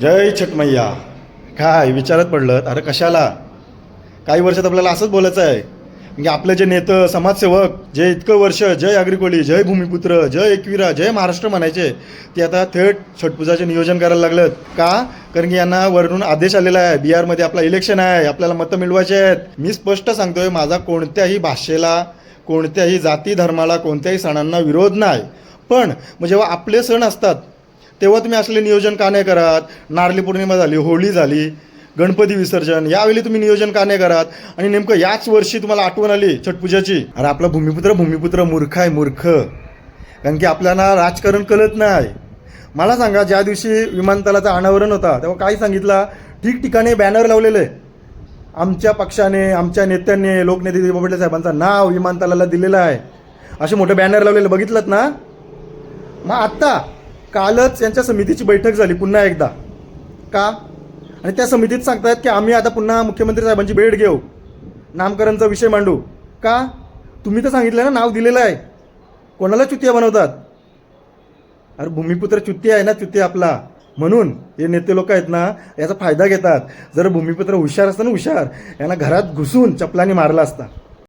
जय छटमय्या काय विचारत पडलं? अरे कशाला? काही वर्षात आपल्याला असंच बोलायचं आहे. म्हणजे आपले जे नेतं समाजसेवक जे इतकं वर्ष जय अग्रिकोली जय भूमिपुत्र जय एकविरा जय महाराष्ट्र म्हणायचे ते आता थेट छटपूजाचे नियोजन करायला लागलं का? कारण की यांना वरून आदेश आलेला आहे. बिहारमध्ये आपला इलेक्शन आहे. आपल्याला मतं मिळवायचे आहेत. मी स्पष्ट सांगतोय माझा कोणत्याही भाषेला कोणत्याही जाती धर्माला कोणत्याही सणांना विरोध नाही. पण मग जेव्हा आपले सण असतात तेव्हा तुम्ही असले नियोजन का नाही करत? नारळी पौर्णिमा झाली होळी झाली गणपती विसर्जन यावेळी तुम्ही नियोजन का नाही करत? आणि नेमकं याच वर्षी तुम्हाला आठवण आली छटपूजाची अरे आपला भूमिपुत्र भूमिपुत्र मूर्ख आहे मूर्ख. कारण की आपल्याला राजकारण कळत नाही. मला सांगा ज्या दिवशी विमानतळाचा अनावरण होता तेव्हा काय सांगितला? ठिकठिकाणी बॅनर लावलेले. आमच्या पक्षाने आमच्या नेत्यांनी लोकनेते दिलीप पटेल साहेबांचं नाव विमानतळाला दिलेलं आहे. असे मोठे बॅनर लावलेले. बघितलं ना? मग आत्ता कालच यांच्या समितीची बैठक झाली पुन्हा एकदा. का? आणि त्या समितीत सांगतायत की आम्ही आता पुन्हा मुख्यमंत्री साहेबांची भेट घेऊ. नामकरणचा विषय मांडू. का? तुम्ही तर सांगितलं ना नाव दिलेलं आहे. कोणाला चुतिया बनवतात? अरे भूमिपुत्र चुतिया आहे ना चुतिया आपला. म्हणून हे नेते लोक आहेत ना याचा फायदा घेतात. जर भूमिपुत्र हुशार असतं ना हुशार. यांना घरात घुसून चपलाने मारला असता.